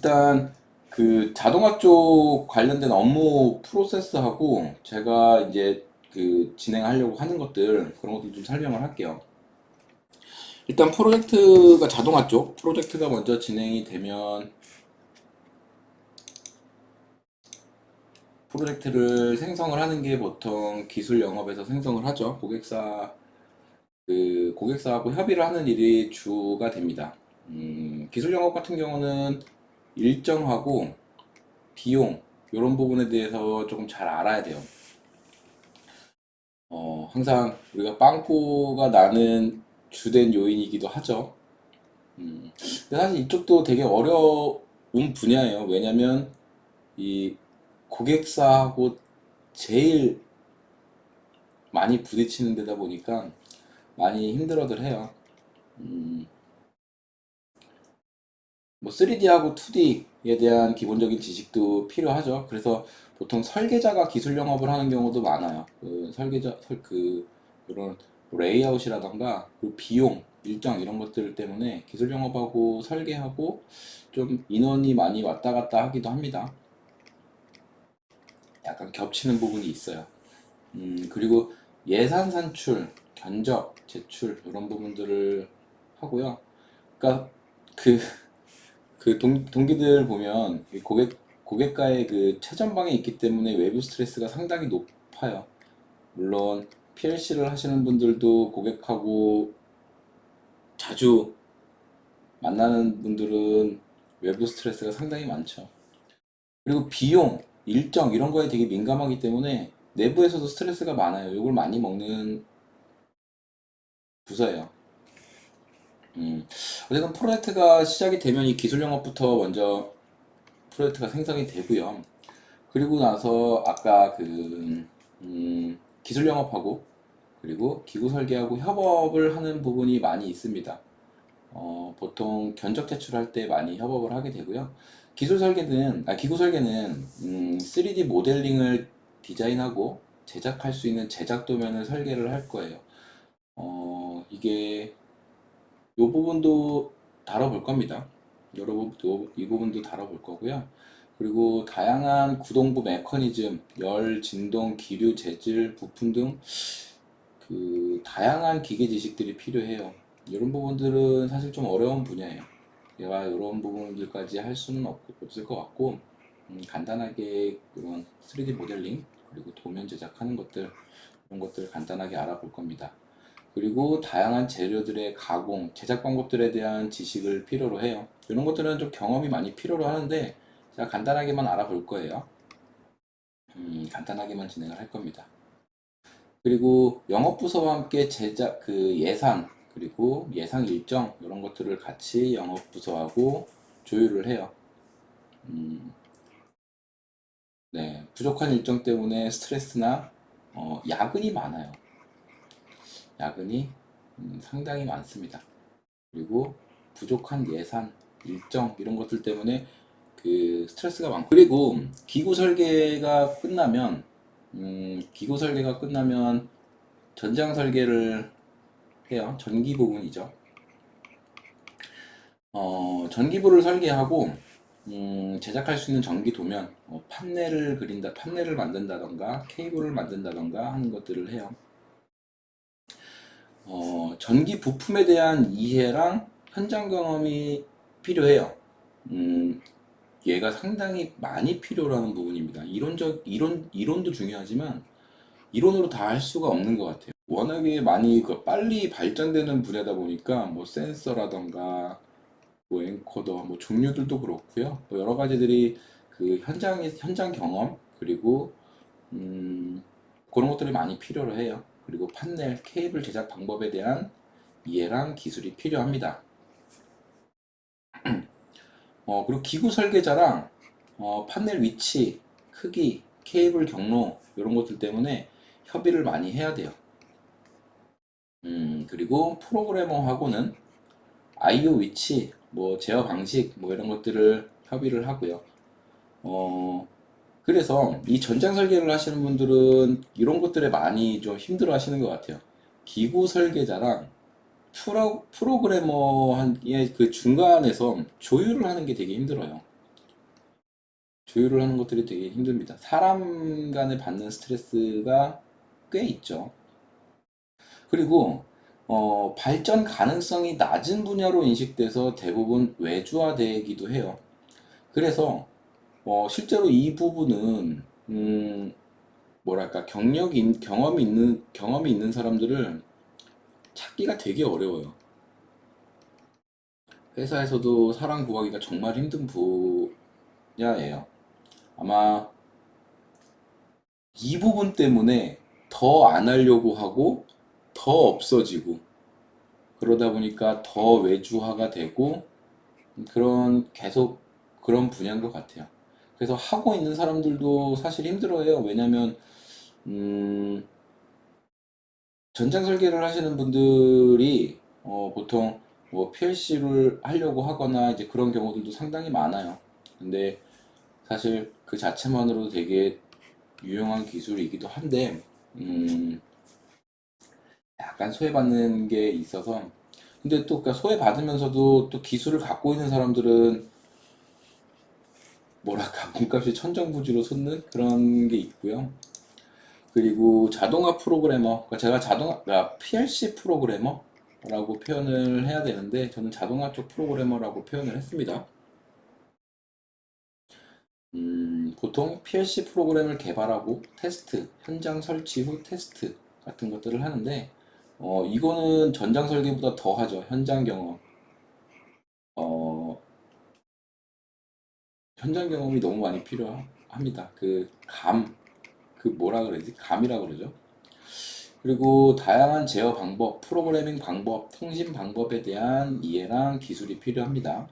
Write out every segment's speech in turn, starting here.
일단 그 자동화 쪽 관련된 업무 프로세스하고 제가 이제 그 진행하려고 하는 것들 그런 것들 좀 설명을 할게요. 일단 프로젝트가 자동화 쪽 프로젝트가 먼저 진행이 되면 프로젝트를 생성을 하는 게 보통 기술 영업에서 생성을 하죠. 고객사 그 고객사하고 협의를 하는 일이 주가 됩니다. 음, 기술 영업 같은 경우는 일정하고 비용 이런 부분에 대해서 조금 잘 알아야 돼요. 어, 항상 우리가 빵꾸가 나는 주된 요인이기도 하죠. 음, 근데 사실 이쪽도 되게 어려운 분야예요. 왜냐면 이 고객사하고 제일 많이 부딪히는 데다 보니까 많이 힘들어들 해요. 음, 뭐 3D하고 2D에 대한 기본적인 지식도 필요하죠. 그래서 보통 설계자가 기술 영업을 하는 경우도 많아요. 그 설계자 설- 그 이런 레이아웃이라던가 그 비용 일정 이런 것들 때문에 기술 영업하고 설계하고 좀 인원이 많이 왔다 갔다 하기도 합니다. 약간 겹치는 부분이 있어요. 음, 그리고 예산 산출, 견적, 제출 이런 부분들을 하고요. 그러니까 그, 그 동, 동기들 보면 이 고객 고객과의 그 최전방에 있기 때문에 외부 스트레스가 상당히 높아요. 물론 PLC를 하시는 분들도 고객하고 자주 만나는 분들은 외부 스트레스가 상당히 많죠. 그리고 비용, 일정 이런 거에 되게 민감하기 때문에 내부에서도 스트레스가 많아요. 이걸 많이 먹는 부서예요. 음, 어쨌든 프로젝트가 시작이 되면 이 기술 영업부터 먼저 프로젝트가 생성이 되고요. 그리고 나서 아까 그 음, 기술 영업하고 그리고 기구 설계하고 협업을 하는 부분이 많이 있습니다. 어, 보통 견적 제출할 때 많이 협업을 하게 되고요. 기술 설계는, 아, 기구 설계는 음, 3D 모델링을 디자인하고 제작할 수 있는 제작 도면을 설계를 할 거예요. 어, 이게 이 부분도 다뤄볼 겁니다. 여러 부- 이 부분도 다뤄볼 거고요. 그리고 다양한 구동부 메커니즘, 열, 진동, 기류, 재질, 부품 등 그 다양한 기계 지식들이 필요해요. 이런 부분들은 사실 좀 어려운 분야예요. 제가 이런 부분들까지 할 수는 없, 없을 것 같고 음, 간단하게 이런 3D 모델링 그리고 도면 제작하는 것들 이런 것들 간단하게 알아볼 겁니다. 그리고 다양한 재료들의 가공, 제작 방법들에 대한 지식을 필요로 해요. 이런 것들은 좀 경험이 많이 필요로 하는데 제가 간단하게만 알아볼 거예요. 음, 간단하게만 진행을 할 겁니다. 그리고 영업 부서와 함께 제작 그 예산 그리고 예상 일정 이런 것들을 같이 영업 부서하고 조율을 해요. 음, 네, 부족한 일정 때문에 스트레스나 어, 야근이 많아요. 야근이 음, 상당히 많습니다. 그리고 부족한 예산, 일정 이런 것들 때문에 그 스트레스가 많고 그리고 기구 설계가 끝나면 음, 기구 설계가 끝나면 전장 설계를 해요. 전기 부분이죠. 어, 전기부를 설계하고 음, 제작할 수 있는 전기 도면, 어, 판넬을 그린다, 판넬을 만든다던가 케이블을 만든다던가 하는 것들을 해요. 어, 전기 부품에 대한 이해랑 현장 경험이 필요해요. 음, 얘가 상당히 많이 필요로 하는 부분입니다. 이론적, 이론, 이론도 중요하지만 이론으로 다 할 수가 없는 것 같아요. 워낙에 많이 그 빨리 발전되는 분야다 보니까 뭐 센서라던가 뭐 엔코더, 뭐 종류들도 그렇고요. 뭐 여러 가지들이 그 현장의 현장 경험 그리고 음, 그런 것들이 많이 필요로 해요. 그리고 판넬, 케이블 제작 방법에 대한 이해랑 기술이 필요합니다. 어, 그리고 기구 설계자랑 어, 판넬 위치, 크기, 케이블 경로 이런 것들 때문에 협의를 많이 해야 돼요. 음, 그리고 프로그래머하고는 I/O 위치, 뭐 제어 방식, 뭐 이런 것들을 협의를 하고요. 어, 그래서 이 전장 설계를 하시는 분들은 이런 것들에 많이 좀 힘들어 하시는 것 같아요. 기구 설계자랑 프로, 프로그래머의 그 중간에서 조율을 하는 게 되게 힘들어요. 조율을 하는 것들이 되게 힘듭니다. 사람 간에 받는 스트레스가 꽤 있죠. 그리고 어, 발전 가능성이 낮은 분야로 인식돼서 대부분 외주화되기도 해요. 그래서 어, 실제로 이 부분은 음, 뭐랄까 경력이 경험이 있는 경험이 있는 사람들을 찾기가 되게 어려워요. 회사에서도 사람 구하기가 정말 힘든 분야예요. 아마 이 부분 때문에 더 안 하려고 하고 더 없어지고 그러다 보니까 더 외주화가 되고 그런 계속 그런 분야인 것 같아요. 그래서 하고 있는 사람들도 사실 힘들어해요. 왜냐면 음, 전장 설계를 하시는 분들이 어, 보통 뭐 PLC를 하려고 하거나 이제 그런 경우들도 상당히 많아요. 근데 사실 그 자체만으로도 되게 유용한 기술이기도 한데 음, 약간 소외받는 게 있어서 근데 또 그러니까 소외받으면서도 또 기술을 갖고 있는 사람들은 뭐랄까 몸값이 천정부지로 솟는 그런 게 있고요. 그리고 자동화 프로그래머, 그러니까 제가 자동화, 그러니까 PLC 프로그래머라고 표현을 해야 되는데 저는 자동화 쪽 프로그래머라고 표현을 했습니다. 음, 보통 PLC 프로그램을 개발하고 테스트, 현장 설치 후 테스트 같은 것들을 하는데 어, 이거는 전장 설계보다 더 하죠. 현장 경험. 어, 현장 경험이 너무 많이 필요합니다. 그 감, 그 뭐라 그러지? 감이라 그러죠. 그리고 다양한 제어 방법, 프로그래밍 방법, 통신 방법에 대한 이해랑 기술이 필요합니다.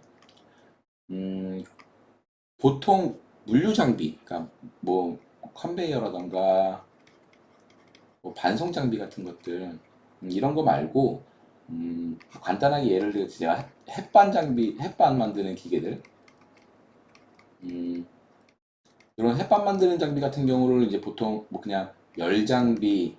음, 보통 물류 장비, 그러니까 뭐 컨베이어라던가 뭐 반송 장비 같은 것들 음, 이런 거 말고 음, 간단하게 예를 들어 제가 햇반 장비, 햇반 만드는 기계들 음, 이런 햇반 만드는 장비 같은 경우를 이제 보통 뭐 그냥 열 장비,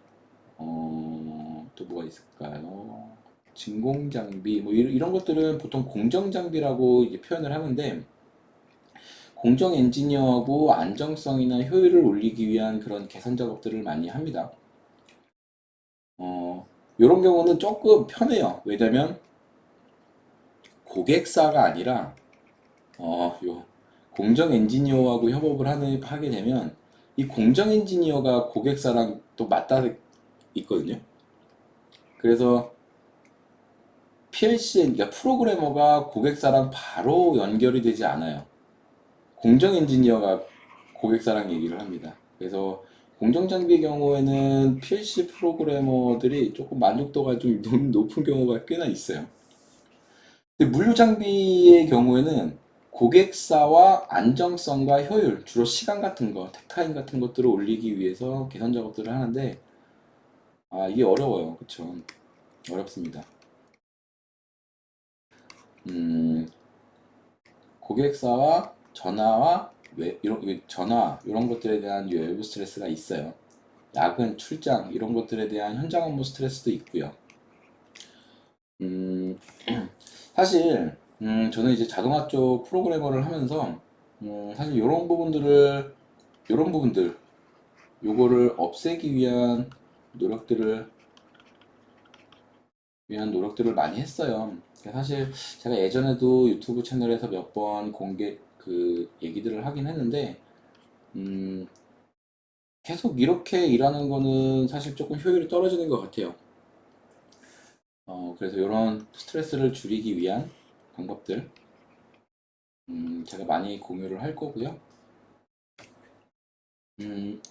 어, 또 뭐가 있을까요? 진공 장비, 뭐 이런, 이런 것들은 보통 공정 장비라고 이제 표현을 하는데 공정 엔지니어하고 안정성이나 효율을 올리기 위한 그런 개선 작업들을 많이 합니다. 어, 이런 경우는 조금 편해요. 왜냐면 고객사가 아니라 어, 요 공정 엔지니어하고 협업을 하게 되면 이 공정 엔지니어가 고객사랑 또 맞닿아 있거든요. 그래서 PLC, 그러니까 프로그래머가 고객사랑 바로 연결이 되지 않아요. 공정 엔지니어가 고객사랑 얘기를 합니다. 그래서 공정 장비의 경우에는 PLC 프로그래머들이 조금 만족도가 좀 높- 높은 경우가 꽤나 있어요. 근데 물류 장비의 경우에는 고객사와 안정성과 효율, 주로 시간 같은 거, 택타임 같은 것들을 올리기 위해서 개선 작업들을 하는데, 아, 이게 어려워요. 그쵸? 어렵습니다. 음, 고객사와 전화와 외, 이런, 이 전화, 이런 것들에 대한 외부 스트레스가 있어요. 야근, 출장, 이런 것들에 대한 현장 업무 스트레스도 있고요. 음, 사실 음, 저는 이제 자동화 쪽 프로그래머를 하면서 음, 사실 이런 부분들을 이런 부분들 요거를 없애기 위한 노력들을 위한 노력들을 많이 했어요. 사실 제가 예전에도 유튜브 채널에서 몇 번 공개 그 얘기들을 하긴 했는데 음, 계속 이렇게 일하는 거는 사실 조금 효율이 떨어지는 것 같아요. 어, 그래서 이런 스트레스를 줄이기 위한 방법들 음, 제가 많이 공유를 할 거고요. 음,